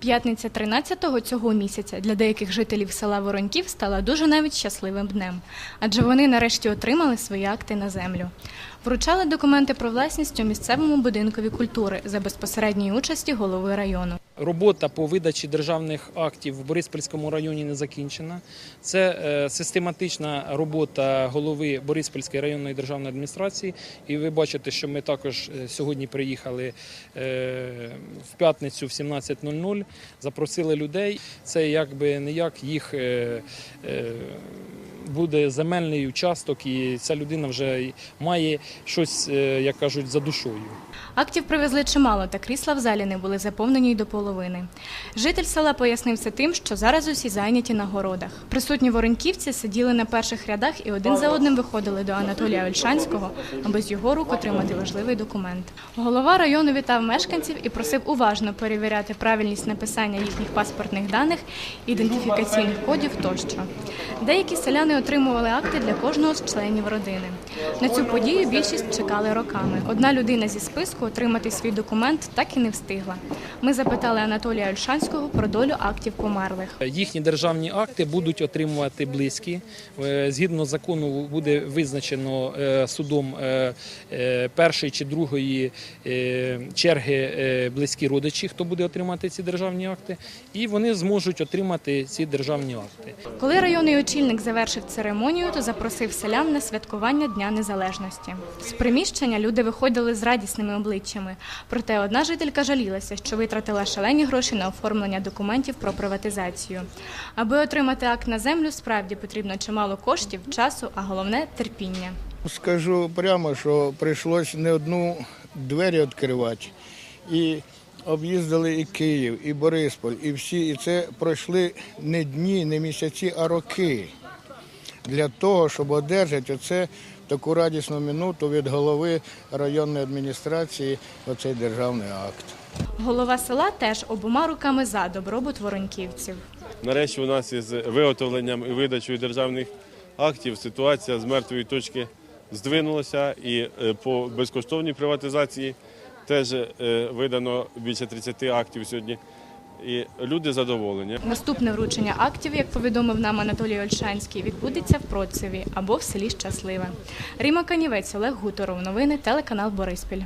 П'ятниця 13-го цього місяця для деяких жителів села Вороньків стала дуже навіть щасливим днем, адже вони нарешті отримали свої акти на землю. Вручали документи про власність у місцевому будинкові культури за безпосередньої участі голови району. Робота по видачі державних актів в Бориспільському районі не закінчена. Це е, систематична робота голови Бориспільської районної державної адміністрації. І ви бачите, що ми також е, сьогодні приїхали е, в п'ятницю в 17.00, запросили людей. Це якби не як їх. Буде земельний участок, і ця людина вже має щось, е, як кажуть, за душою. Актів привезли чимало, та крісла в залі не були заповнені й до половини. Житель села пояснив це тим, що зараз усі зайняті на городах. Присутні вороньківці сиділи на перших рядах і один за одним виходили до Анатолія Ольшанського, аби з його рук отримати важливий документ. Голова району вітав мешканців і просив уважно перевіряти правильність написання їхніх паспортних даних, ідентифікаційних кодів тощо. Деякі селяни отримували акти для кожного з членів родини. На цю подію більшість чекали роками. Одна людина зі списку отримати свій документ так і не встигла. Ми запитали Анатолія Ольшанського про долю актів померлих. Їхні державні акти будуть отримувати близькі. Е, Згідно закону буде визначено е, судом е, першої чи другої черги близькі родичі, хто буде отримати ці державні акти, і вони зможуть отримати ці державні акти. Коли районний очільник завершив церемонію, то запросив селян на святкування Дня Незалежності. З приміщення люди виходили з радісними обличчями. Проте одна жителька жалілася, що витратила шалені гроші на оформлення документів про приватизацію. Аби отримати акт на землю, справді потрібно чимало коштів, часу, а головне терпіння. Скажу прямо, що прийшлось не одну двері відкривати. І об'їздили і Київ, і Борисполь, і всі. І це пройшли не дні, не місяці, а роки для того, щоб одержати оце таку радісну минуту від голови районної адміністрації, оцей державний акт. Голова села теж обома руками за добробут вороньківців. Нарешті у нас із виготовленням і видачею державних актів ситуація з мертвої точки здвинулася і е, по безкоштовній приватизації теж е, видано більше 30 актів сьогодні. І люди задоволені. Наступне вручення актів, як повідомив нам Анатолій Ольшанський, відбудеться в Процеві або в селі Щасливе. Ріма Канівець, Олег Гуторов. Новини телеканал Бориспіль.